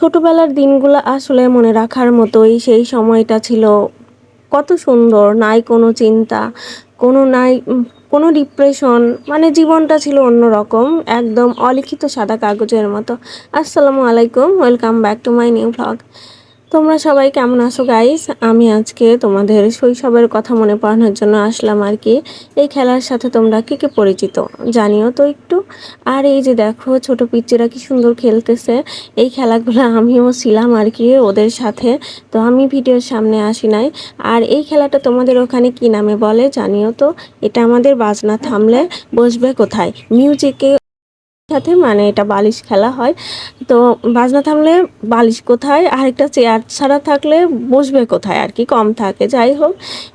ছোটবেলার দিনগুলো আসলে মনে রাখার মতোই সেই সময়টা ছিল। কত সুন্দর, নাই কোনো চিন্তা, কোনো নাই কোনো ডিপ্রেশন মানে জীবনটা ছিল অন্যরকম, একদম অলিখিত সাদা কাগজের মতো। আসসালামু আলাইকুম welcome back to my new blog তোমরা সবাই কেমন আছো গাইস আমি আজকে তোমাদের শৈশবের কথা মনে পড়ানোর জন্য আসলাম আর কি। এই খেলার সাথে তোমরা কে কে পরিচিত জানিও তো একটু। আর এই যে দেখো, ছোট পিচ্চিরা কি সুন্দর খেলতেছে। এই খেলাগুলো আমিও ছিলাম আর কি ওদের সাথে। তো আমি ভিডিওর সামনে আসি নাই। আর এই খেলাটা তোমাদের ওখানে কি নামে বলে জানিও তো। এটা আমাদের বাজনা থামলে বসবে কোথায়? মিউজিকে সাথে মানে এটা বালিশ খেলা হয়। তো বাজনা থামলে বালিশ কোথায়? আর একটা চেয়ার ছাড়া থাকলে বসবে কোথায়? আর কি কম থাকে, যাই হোক,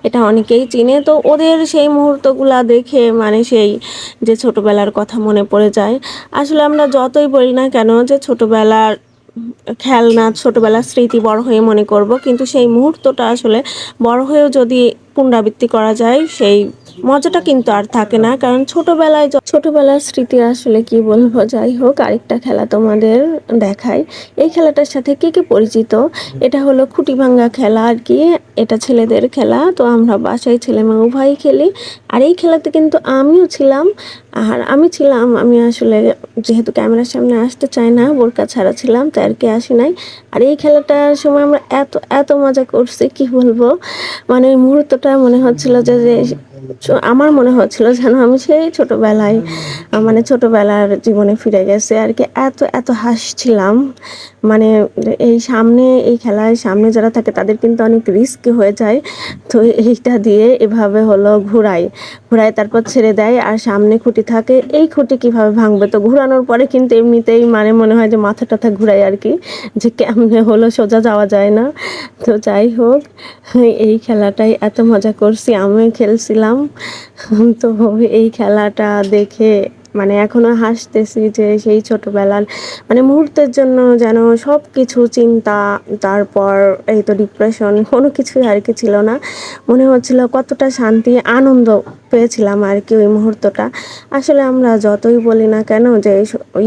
এটা অনেকেই চিনে। তো ওদের সেই মুহূর্তগুলা দেখে মানে সেই যে ছোটবেলার কথা মনে পড়ে যায়। আসলে আমরা যতই বলি না কেন যে ছোটবেলার খেলনা, ছোটবেলার স্মৃতি বড় হয়ে মনে করব। কিন্তু সেই মুহূর্তটা আসলে বড় হয়েও যদি পুনরাবৃত্তি করা যায়, সেই মজাটা কিন্তু আর থাকে না, কারণ ছোটবেলায় ছোটবেলার স্মৃতি আসলে কি বলব, যাই হোক, আরেকটা খেলা তোমাদের দেখাই। এই খেলাটার সাথে কে কে পরিচিত? এটা হলো খুঁটি ভাঙ্গা খেলা আর কি, এটা ছেলেদের খেলা, তো আমরা বাসায় ছেলে মেয়ে উভয়ই খেলি। আর এই খেলাতে কিন্তু আমিও ছিলাম, আর আমি ছিলাম, আমি আসলে যেহেতু ক্যামেরার সামনে আসতে চাই না, বোরকা ছাড়া ছিলাম, তাই আর কি আসি নাই। আর এই খেলাটার সময় আমরা এত এত মজা করছি, কি বলব? মানে মুহূর্তটা মনে হচ্ছিল যে আমার মনে হচ্ছিল যেন আমি সেই ছোটবেলায় মানে ছোটবেলার জীবনে ফিরে গেছে আর কি। এত এত হাসছিলাম। মানে এই সামনে এই খেলায় সামনে যারা থাকে তাদের কিন্তু অনেক রিস্ক হয়ে যায়। তো এইটা দিয়ে এভাবে হলো ঘুরাই। ঘুরাই তারপর ছেড়ে দেয় আর সামনে খুঁটি থাকে। এই খুঁটি কীভাবে ভাঙবে? তো ঘুরানোর পরে কিন্তু এমনিতেই মানে মনে হয় যে মাথা টাথা ঘুরাই আর কি যে কেমনে হলো সোজা যাওয়া যায় না। তো যাই হোক এই খেলাটাই এত মজা করছি। আমিও খেলছিলাম। তো এই খেলাটা দেখে মানে এখনও হাসতেছি যে সেই ছোটবেলার মানে মুহূর্তের জন্য যেন সব কিছু চিন্তা, তারপর এই তো ডিপ্রেশন কোনো কিছুই আর কি ছিল না। মনে হচ্ছিল কতটা শান্তি, আনন্দ পেয়েছিলাম আর কি ওই মুহূর্তটা। আসলে আমরা যতই বলি না কেন যে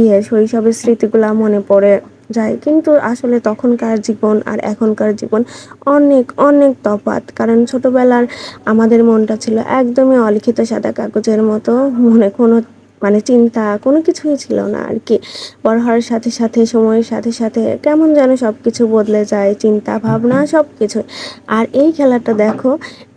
ইয়ে শৈশবের স্মৃতিগুলা মনে পড়ে যায়। কিন্তু আসলে তখনকার জীবন আর এখনকার জীবন অনেক অনেক তফাত কারণ ছোটবেলার আমাদের মনটা ছিল একদমই অলিখিত সাদা কাগজের মতো। মনে কোনো মানে চিন্তা, কোনো কিছুই ছিল না আর কি বড় হওয়ার সাথে সাথে, সময়ের সাথে সাথে কেমন যেন সব কিছু বদলে যায়, চিন্তা, ভাবনা সব কিছু আর এই খেলাটা দেখো,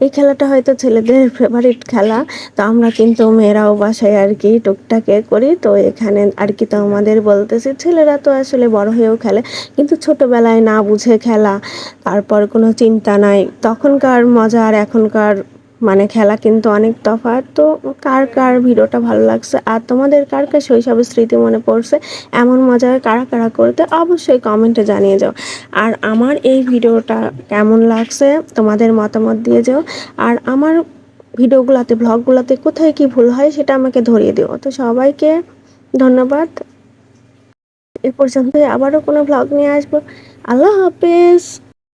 এই খেলাটা হয়তো ছেলেদের ফেভারিট খেলা, তো আমরা কিন্তু মেয়েরাও বাসায় আর কি টুকটাকে করি, তো এখানে আর কি তো আমাদের বলতেছে, ছেলেরা তো আসলে বড় হয়েও খেলে, কিন্তু ছোটবেলায় না বুঝে খেলা, তারপর কোনো চিন্তা নাই। তখনকার মজা আর এখনকার মানে খেলা কিন্তু অনেক তফাৎ। তো কার কার ভিডিওটা ভালো লাগছে আর তোমাদের কার কার শৈশবের স্মৃতি মনে পড়ছে, এমন মজা কারা কারা করতে অবশ্যই কমেন্টে জানিয়ে যাও। আর আমার এই ভিডিওটা কেমন লাগছে তোমাদের মতামত দিয়ে যাও। আর আমার ভিডিওগুলোতে ব্লগগুলোতে কোথায় কি ভুল হয় সেটা আমাকে ধরিয়ে দিও। তো সবাইকে ধন্যবাদ। এ পর্যন্ত আবারও কোনো ব্লগ নিয়ে আসব। আল্লাহ হাফেজ।